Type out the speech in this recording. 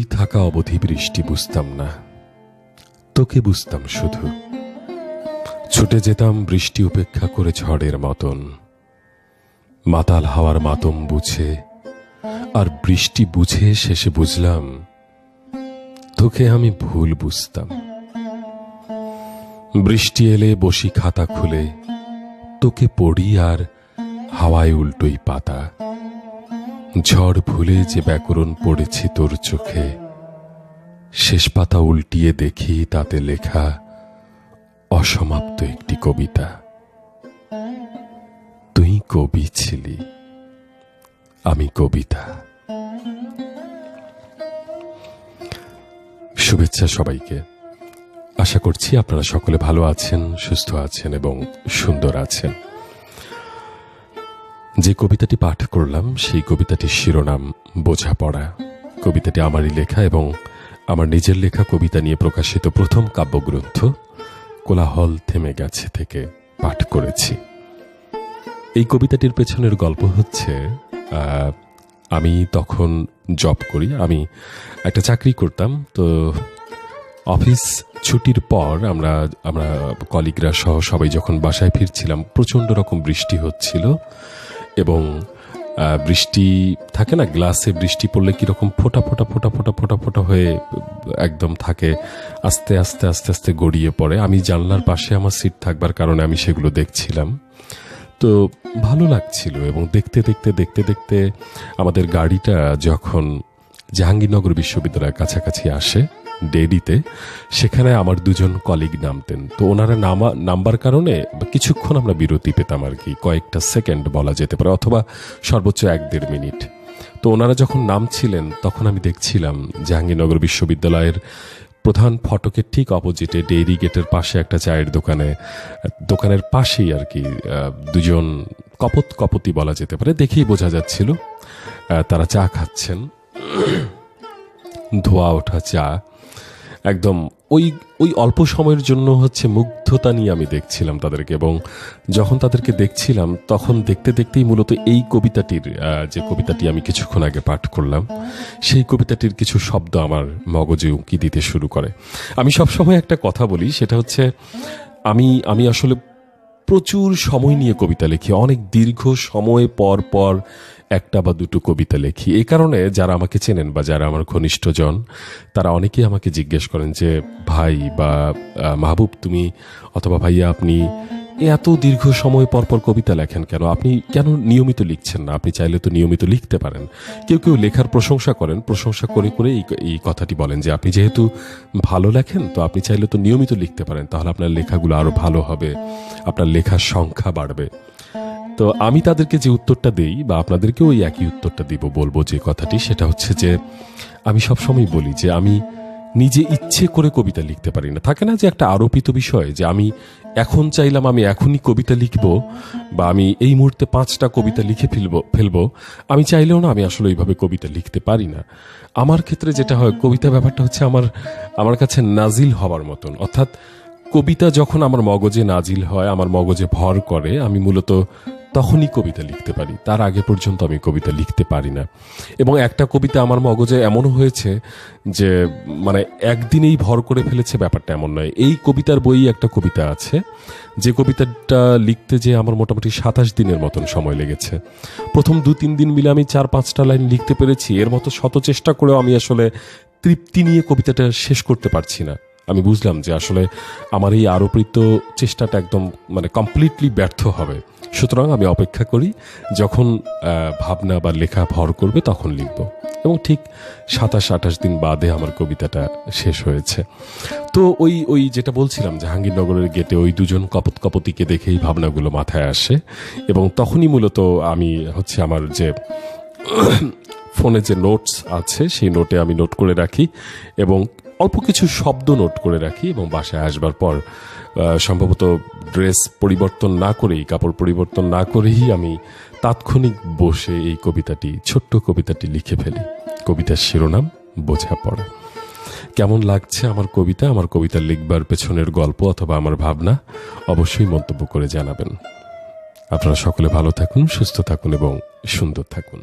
তুই থাকা অবধি বৃষ্টি বুঝতাম না। তোকে বুঝতাম শুধু। ছুটে যেতাম বৃষ্টি উপেক্ষা করে ঝড়ের মতন। মাতাল হাওয়ার মাতম বুঝে, আর বৃষ্টি বুঝে শেষে বুঝলাম, তোকে আমি ভুল বুঝতাম। বৃষ্টি এলে বসি খাতা খুলে, তোকে পড়ি আর হাওয়ায় উল্টোই পাতা। ঝড় ভুলে যে ব্যাকরণ পড়েছি তোর চোখে, শেষ পাতা উল্টিয়ে দেখি তাতে লেখা অসমাপ্ত একটি কবিতা। তুই কবি ছিলি, আমি কবিতা। শুভেচ্ছা সবাইকে। আশা করছি আপনারা সকলে ভালো আছেন, সুস্থ আছেন এবং সুন্দর আছেন। যে কবিতাটি পাঠ করলাম, সেই কবিতাটির শিরোনাম বোঝাপড়া। কবিতাটি আমারই লেখা এবং আমার নিজের লেখা কবিতা নিয়ে প্রকাশিত প্রথম কাব্যগ্রন্থ কোলাহল থেমে গেছে থেকে পাঠ করেছি। এই কবিতাটির পেছনের গল্প হচ্ছে আমি তখন জব করি, আমি একটা চাকরি করতাম, তো অফিস ছুটির পর আমরা আমরা কলিগরা সহ সবাই যখন বাসায় ফিরছিলাম, প্রচণ্ড রকম বৃষ্টি হচ্ছিল। এবং বৃষ্টি থাকে না? গ্লাসে বৃষ্টি পড়লে কীরকম ফোটা ফোটা ফোটা ফোটা ফোটা ফোটা হয়ে একদম থাকে, আস্তে আস্তে আস্তে আস্তে গড়িয়ে পড়ে। আমি জানলার পাশে আমার সিট থাকবার কারণে আমি সেগুলো দেখছিলাম। তো ভালো লাগছিল এবং দেখতে দেখতে দেখতে দেখতে আমাদের গাড়িটা যখন জাহাঙ্গীরনগর বিশ্ববিদ্যালয়ের কাছাকাছি আসে ডেরিতে সেখানে আমার দুজন কলিগ নামতেন। তো ওনারা নামা, নাম্বার কারণে কিছুক্ষণ আমরা বিরতি পেতাম আর কি, কয়েকটা সেকেন্ড বলা যেতে পারে, অথবা সর্বোচ্চ এক দেড় মিনিট। তো ওনারা যখন নামছিলেন, তখন আমি দেখছিলাম জাহাঙ্গীরনগর বিশ্ববিদ্যালয়ের প্রধান ফটকের ঠিক অপোজিটে ডেইরি গেটের পাশে একটা চায়ের দোকানে, দোকানের পাশেই আর কি দুজন কপত কপতি বলা যেতে পারে, দেখেই বোঝা যাচ্ছিল তারা চা খাচ্ছেন। ধোয়া ওঠা চা একদম ওই ওই অল্প সময়ের জন্য হচ্ছে মুগ্ধতা নিয়ে আমি দেখছিলাম তাদেরকে এবং যখন তাদেরকে দেখছিলাম, তখন দেখতে দেখতেই মূলত এই কবিতাটির যে কবিতাটি আমি কিছুক্ষণ আগে পাঠ করলাম, সেই কবিতাটির কিছু শব্দ আমার মগজে উঁকি দিতে শুরু করে। আমি সবসময় একটা কথা বলি, সেটা হচ্ছে আমি আমি আসলে প্রচুর সময় নিয়ে কবিতা লিখি। অনেক দীর্ঘ সময় পর পর একটা বা দুটো কবিতা লেখি। এই কারণে যারা আমাকে চেনেন বা যারা আমার ঘনিষ্ঠজন, তারা অনেকেই আমাকে জিজ্ঞেস করেন যে, ভাই বা মাহবুব, তুমি অথবা ভাইয়া, আপনি এত দীর্ঘ সময় পর পর কবিতা লেখেন কেন? আপনি কেন নিয়মিত লিখছেন না? আপনি চাইলে তো নিয়মিত লিখতে পারেন। কেউ কেউ লেখার প্রশংসা করেন। প্রশংসা করে করে এই কথাটি বলেন যে, আপনি যেহেতু ভালো লেখেন, তো আপনি চাইলে তো নিয়মিত লিখতে পারেন। তাহলে আপনার লেখাগুলো আরও ভালো হবে। আপনার লেখার সংখ্যা বাড়বে। তো আমি তাদেরকে যে উত্তরটা দেই বা আপনাদেরকেও ওই একই উত্তরটা দিব, বলব যে কথাটি, সেটা হচ্ছে যে আমি সবসময় বলি যে আমি নিজে ইচ্ছে করে কবিতা লিখতে পারি না। থাকে না যে একটা আরোপিত বিষয় যে আমি এখন চাইলাম আমি এখনই কবিতা লিখব বা আমি এই মুহূর্তে পাঁচটা কবিতা লিখে ফেলব ফেলব। আমি চাইলেও না আমি আসলে এইভাবে কবিতা লিখতে পারি না। আমার ক্ষেত্রে যেটা হয়, কবিতা ব্যাপারটা হচ্ছে আমার আমার কাছে নাজিল হওয়ার মতন। অর্থাৎ কবিতা যখন আমার মগজে নাজিল হয়, আমার মগজে ভর করে, আমি মূলত তখনই কবিতা লিখতে পারি। তার আগে পর্যন্ত আমি কবিতা লিখতে পারি না। এবং একটা কবিতা আমার মগজে এমনও হয়েছে যে মানে একদিনেই ভর করে ফেলেছে, ব্যাপারটা এমন নয়। এই কবিতার বই একটা কবিতা আছে, যে কবিতাটা লিখতে যে আমার মোটামুটি সাতাশ দিনের মতন সময় লেগেছে। প্রথম দু তিন দিন মিলে আমি চার পাঁচটা লাইন লিখতে পেরেছি। এর মতো শত চেষ্টা করেও আমি আসলে তৃপ্তি নিয়ে কবিতাটা শেষ করতে পারছি না। আমি বুঝলাম যে আসলে আমার এই আরোপিত চেষ্টাটা একদম মানে কমপ্লিটলি ব্যর্থ হবে। সুতরাং আমি অপেক্ষা করি, যখন ভাবনা বা লেখা ভর করবে তখন লিখব। এবং ঠিক সাতাশ, আঠাশ দিন বাদে আমার কবিতাটা শেষ হয়েছে। তো ওই ওই যেটা বলছিলাম জাহাঙ্গীরনগরের গেটে ওই দুজন কপত কপতিকে দেখেই ভাবনাগুলো মাথায় আসে। এবং তখনই মূলত আমি হচ্ছে আমার যে ফোনে যে নোটস আছে, সেই নোটে আমি নোট করে রাখি এবং অল্প কিছু শব্দ নোট করে রাখি এবং বাসায় আসবার পর সম্ভবত ড্রেস পরিবর্তন না করেই, কাপড় পরিবর্তন না করেই আমি তাৎক্ষণিক বসে এই কবিতাটি, ছোট্ট কবিতাটি লিখে ফেলি। কবিতার শিরোনাম, বোঝাপড়া। কেমন লাগছে আমার কবিতা? আমার কবিতা লিখবার পেছনের গল্প অথবা আমার ভাবনা? অবশ্যই মন্তব্য করে জানাবেন। আপনারা সকলে ভালো থাকুন, সুস্থ থাকুন এবং সুন্দর থাকুন।